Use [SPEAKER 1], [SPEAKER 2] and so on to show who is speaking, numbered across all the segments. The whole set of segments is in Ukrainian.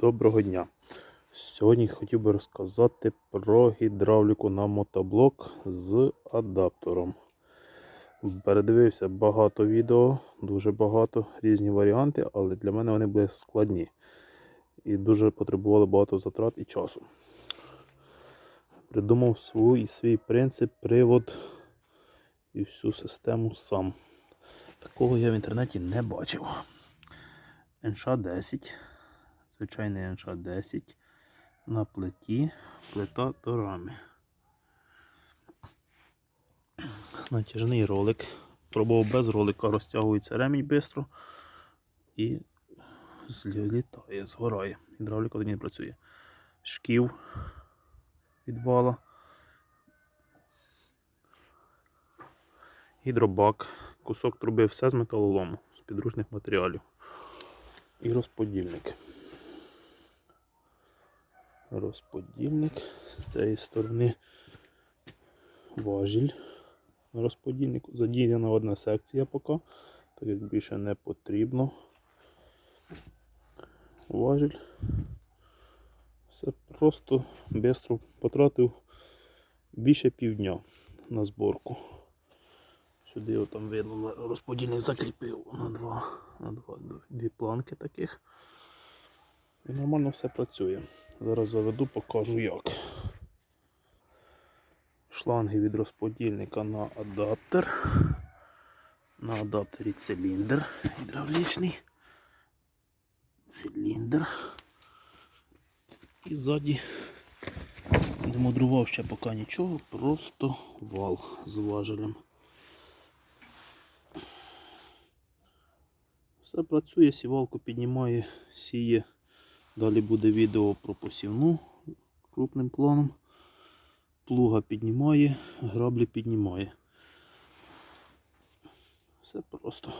[SPEAKER 1] Доброго дня. Сьогодні хотів би розказати про гідравліку на мотоблок з адаптером. Передивився багато відео, дуже багато, різні варіанти, але для мене вони були складні і дуже потребували багато затрат і часу. Придумав свій, свій принцип, привод і всю систему сам. Такого я в інтернеті не бачив. НШ-10 звичайний НШ-10 на плиті, плита до рами. Натяжний ролик. Пробував без ролика, розтягується ремінь швидко і злітає, згорає. Гідравліка тоді не працює. Шків від вала. Гідробак, кусок труби, все з металолому, з підручних матеріалів. І розподільник розподільник. З цієї сторони важіль розподільнику. Задіяна одна секція поки, так як більше не потрібно. Важіль. Все просто швидко потратив більше півдня на зборку. Сюди там видно, розподільник закріпив на два, на два, дві планки таких. І нормально все працює. Зараз заведу, покажу як. Шланги від розподільника на адаптер. На адаптері циліндр гідравлічний. Циліндр. І ззаді демудрував ще поки нічого, просто вал з важелем. Все працює, сівалку піднімає, сіє. Далі буде відео про посівну крупним планом. Плуга піднімає, граблі піднімає. Все просто.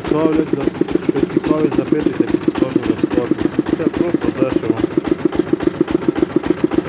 [SPEAKER 1] Цікавлять, що цікавить, запитуйте, підскажу, розкажу. Це просто дешево.